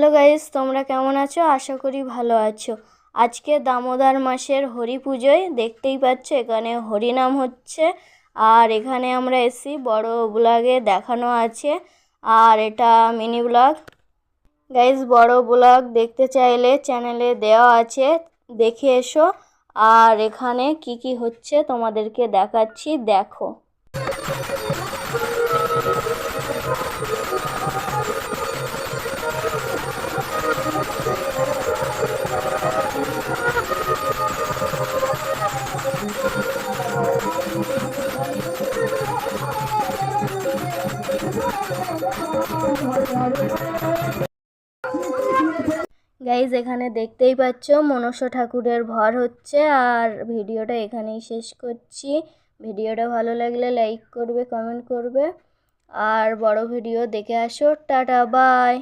Hello guys, তোমরা কেমন আছো? আশা করি ভালো আছো। আজকে দামোদর মাসের হরি পুজোয় দেখতেই পাচ্ছ, এখানে হরিনাম হচ্ছে। আর এখানে আমরা এসি বড় ব্লগে দেখানো আছে। আর এটা মিনি ব্লগ গাইস, বড় ব্লগ দেখতে চাইলে চ্যানেলে দেওয়া আছে, দেখে এসো। আর এখানে কি কি হচ্ছে, তোমাদেরকে দেখাচ্ছি, দেখো। গাইজ এখানে দেখতেই পাচ্ছ, মনসা ঠাকুরের ভর হচ্ছে, আর ভিডিওটা এখানেই শেষ করছি। ভিডিওটা ভালো লাগলে লাইক করবে কমেন্ট করবে, আর বড় ভিডিও দেখে আসো। Tata bye